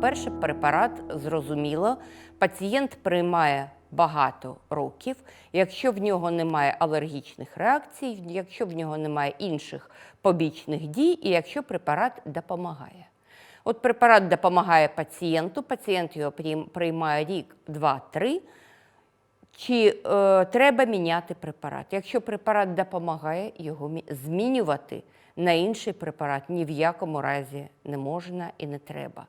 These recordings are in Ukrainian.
По-перше, препарат зрозуміло, пацієнт приймає багато років, якщо в нього немає алергічних реакцій, якщо в нього немає інших побічних дій, і якщо препарат допомагає. От препарат допомагає пацієнту, пацієнт його приймає рік, два, три. Чи е, треба міняти препарат? Якщо препарат допомагає, його змінювати на інший препарат ні в якому разі не можна і не треба.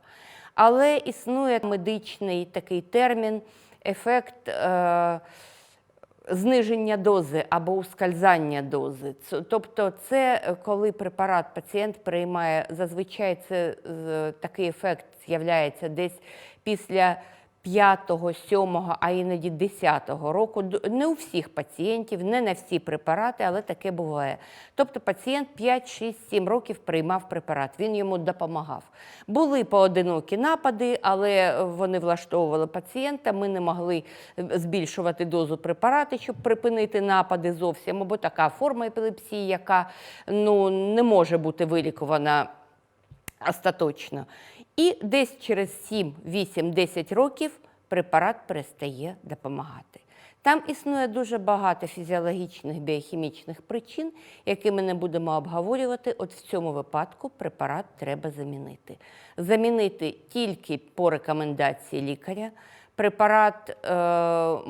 Але існує медичний такий термін ефект. Е, Зниження дози або ускальзання дози. Тобто, це е, коли препарат пацієнт приймає, зазвичай це такий ефект з'являється десь після 5-го, 7-го, а іноді 10-го року. Не у всіх пацієнтів, не на всі препарати, але таке буває. Тобто пацієнт 5, 6, 7 років приймав препарат, він йому допомагав. Були поодинокі напади, але вони влаштовували пацієнта. Ми не могли е, збільшувати дозу препарату, щоб припинити напади зовсім, або така форма епілепсії, яка ну, не може бути вилікувана остаточно. І десь через 7, 8, 10 років препарат перестає допомагати. Там існує дуже багато фізіологічних біохімічних причин, які ми не будемо обговорювати. От в цьому випадку препарат треба замінити. Замінити тільки по рекомендації лікаря. Препарат е,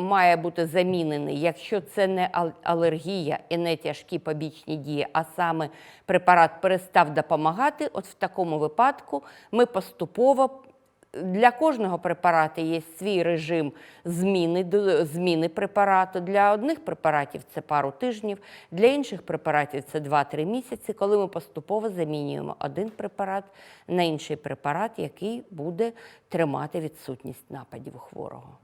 має бути замінений, якщо це не алергія і не тяжкі побічні дії, а саме препарат перестав допомагати. От в такому випадку ми поступово для кожного препарату є свій режим зміни, зміни препарату. Для одних препаратів це пару тижнів, для інших препаратів це 2-3 місяці, коли ми поступово замінюємо один препарат на інший препарат, який буде тримати відсутність нападів у хворого.